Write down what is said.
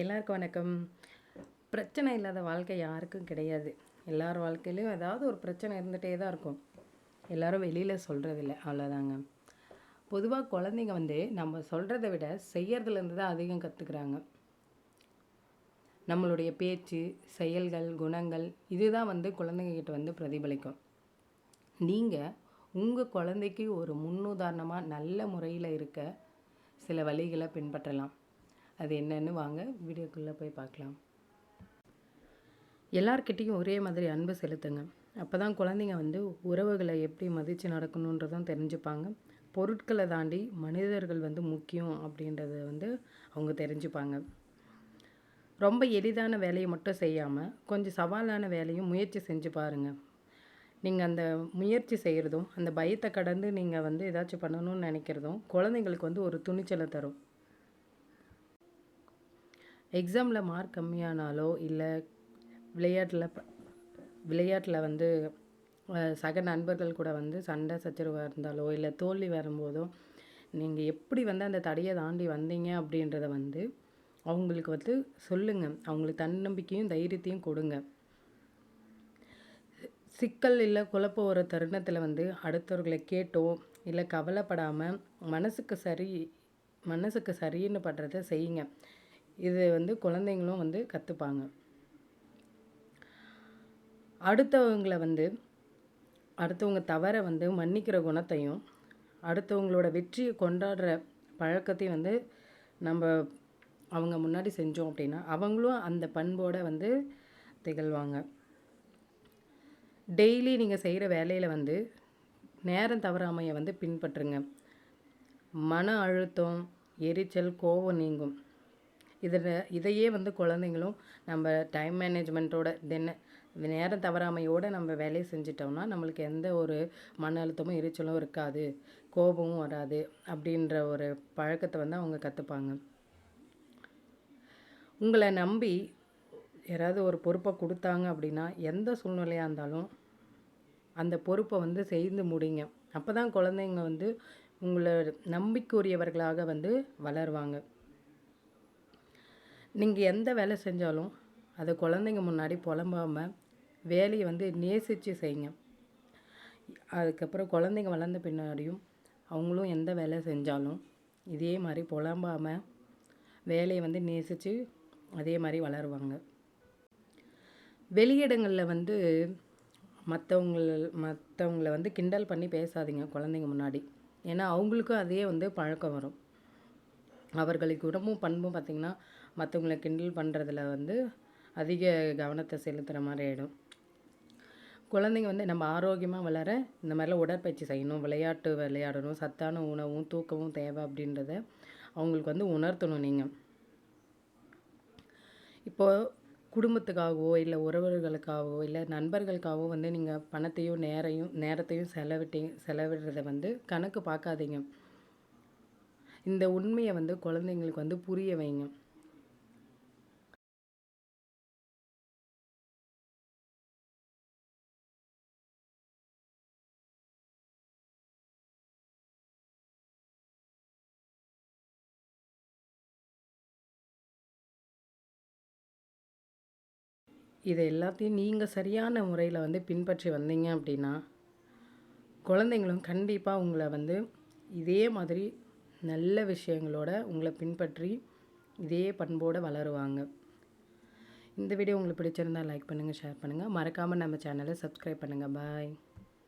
எல்லாருக்கும் வணக்கம். பிரச்சனை இல்லாத வாழ்க்கை யாருக்கும் கிடையாது. எல்லார் வாழ்க்கையிலையும் ஏதாவது ஒரு பிரச்சனை இருந்துகிட்டே தான் இருக்கும். எல்லாரும் வெளியில் சொல்கிறதில்ல அவ்வளோதாங்க பொதுவாக குழந்தைங்க வந்து நம்ம சொல்கிறத விட செய்யறதுலேருந்து தான் அதிகம் கற்றுக்குறாங்க நம்மளுடைய பேச்சு செயல்கள் குணங்கள் இதுதான் வந்து குழந்தைங்கக்கிட்ட வந்து பிரதிபலிக்கும். நீங்கள் உங்கள் குழந்தைக்கு ஒரு முன்னுதாரணமாக நல்ல முறையில் இருக்க சில வழிகளை பின்பற்றலாம். அது என்னன்னு வாங்க வீடியோக்குள்ளே போய் பார்க்கலாம். எல்லார்கிட்டேயும் ஒரே மாதிரி அன்பு செலுத்துங்க. அப்போ தான் குழந்தைங்க வந்து உறவுகளை எப்படி மதித்து நடக்கணுன்றதும் தெரிஞ்சுப்பாங்க. பொருட்களை தாண்டி மனிதர்கள் வந்து முக்கியம் அப்படின்றத வந்து அவங்க தெரிஞ்சுப்பாங்க. ரொம்ப எளிதான வேலையை மட்டும் செய்யாமல் கொஞ்சம் சவாலான வேலையும் முயற்சி செஞ்சு பாருங்கள் நீங்கள் அந்த முயற்சி செய்கிறதும் அந்த பயத்தை கடந்து நீங்கள் வந்து ஏதாச்சும் பண்ணணும்னு நினைக்கிறதும் குழந்தைங்களுக்கு வந்து ஒரு துணிச்சலை தரும். எக்ஸாமில் மார்க் கம்மியானாலோ இல்லை விளையாட்டில் விளையாட்டில் வந்து சக நண்பர்கள் கூட வந்து சண்டை சச்சரவாக இருந்தாலோ இல்லை தோல்வி வரும்போதோ நீங்கள் எப்படி வந்து அந்த தடையை தாண்டி வந்தீங்க அப்படின்றத வந்து அவங்களுக்கு வந்து சொல்லுங்கள் அவங்களுக்கு தன்னம்பிக்கையும் தைரியத்தையும் கொடுங்க. சிக்கல் இல்லை குழப்பம் ஒரு தருணத்தில் வந்து அடுத்தவர்களை கேட்டோ இல்லை கவலைப்படாமல் மனசுக்கு சரி மனசுக்கு சரின்னு படுறத செய்யுங்க. இது வந்து குழந்தைங்களும் வந்து கற்றுப்பாங்க அடுத்தவங்களை வந்து அடுத்தவங்க தவறை வந்து மன்னிக்கிற குணத்தையும் அடுத்தவங்களோட வெற்றியை கொண்டாடுற பழக்கத்தையும் வந்து நம்ம அவங்க முன்னாடி செஞ்சோம் அப்படின்னா அவங்களும் அந்த பண்போடு வந்து திகழ்வாங்க. டெய்லி நீங்கள் செய்கிற வேலையில் வந்து நேரம் தவறாமையை வந்து பின்பற்றுங்க. மன அழுத்தம் எரிச்சல் கோபம் நீங்கும். இதில் இதையே வந்து குழந்தைங்களும் நம்ம டைம் மேனேஜ்மெண்ட்டோட தென்ன நேரம் தவறாமையோடு நம்ம வேலையை செஞ்சிட்டோம்னா நம்மளுக்கு எந்த ஒரு மன அழுத்தமும் எரிச்சலும் இருக்காது கோபமும் வராது அப்படின்ற ஒரு பழக்கத்தை வந்து அவங்க கற்றுப்பாங்க உங்களை நம்பி யாராவது ஒரு பொறுப்பை கொடுத்தாங்க அப்படின்னா எந்த சூழ்நிலையாக இருந்தாலும் அந்த பொறுப்பை வந்து செய்து முடிங்க. அப்போ தான் குழந்தைங்க வந்து உங்களை நம்பிக்குரியவர்களாக வந்து வளருவாங்க. நீங்கள் எந்த வேலை செஞ்சாலும் அதை குழந்தைங்க முன்னாடி புலம்பாமல் வேலையை வந்து நேசித்து செய்யுங்க. அதுக்கப்புறம் குழந்தைங்க வளர்ந்த பின்னாடியும் அவங்களும் எந்த வேலை செஞ்சாலும் இதே மாதிரி புலம்பாமல் வேலையை வந்து நேசித்து அதே மாதிரி வளருவாங்க. வெளியிடங்களில் வந்து மற்றவங்கள மற்றவங்கள வந்து கிண்டல் பண்ணி பேசாதீங்க குழந்தைங்க முன்னாடி. ஏன்னா அவங்களுக்கும் அதே வந்து பழக்கம் வரும். அவர்களுக்கு உடம்பும் பண்பும் பார்த்திங்கன்னா மற்றவங்கள கிண்டல் பண்ணுறதுல வந்து அதிக கவனத்தை செலுத்துகிற மாதிரி ஆகிடும் குழந்தைங்க வந்து நம்ம ஆரோக்கியமாக வளர இந்த மாதிரிலாம் உடற்பயிற்சி செய்யணும் விளையாட்டு விளையாடணும் சத்தான உணவும் தூக்கமும் தேவை அப்படின்றத அவங்களுக்கு வந்து உணர்த்தணும் நீங்கள் இப்போது குடும்பத்துக்காகவோ இல்லை உறவுகளுக்காகவோ இல்லை நண்பர்களுக்காகவோ வந்து நீங்கள் பணத்தையும் நேரையும் நேரத்தையும் செலவிட்டீங்க செலவிடுறத வந்து கணக்கு பார்க்காதீங்க இந்த உண்மையை வந்து குழந்தைங்களுக்கு வந்து புரிய வைங்க. இதை எல்லாத்தையும் நீங்கள் சரியான முறையில் வந்து பின்பற்றி வந்தீங்க அப்படின்னா குழந்தைங்களும் கண்டிப்பாக உங்களை வந்து இதே மாதிரி நல்ல விஷயங்களோட உங்களை பின்பற்றி இதே பண்போடு வளருவாங்க. இந்த வீடியோ உங்களுக்கு பிடிச்சிருந்தா லைக் பண்ணுங்கள் ஷேர் பண்ணுங்கள் மறக்காமல் நம்ம சேனலை சப்ஸ்கிரைப் பண்ணுங்கள் பாய்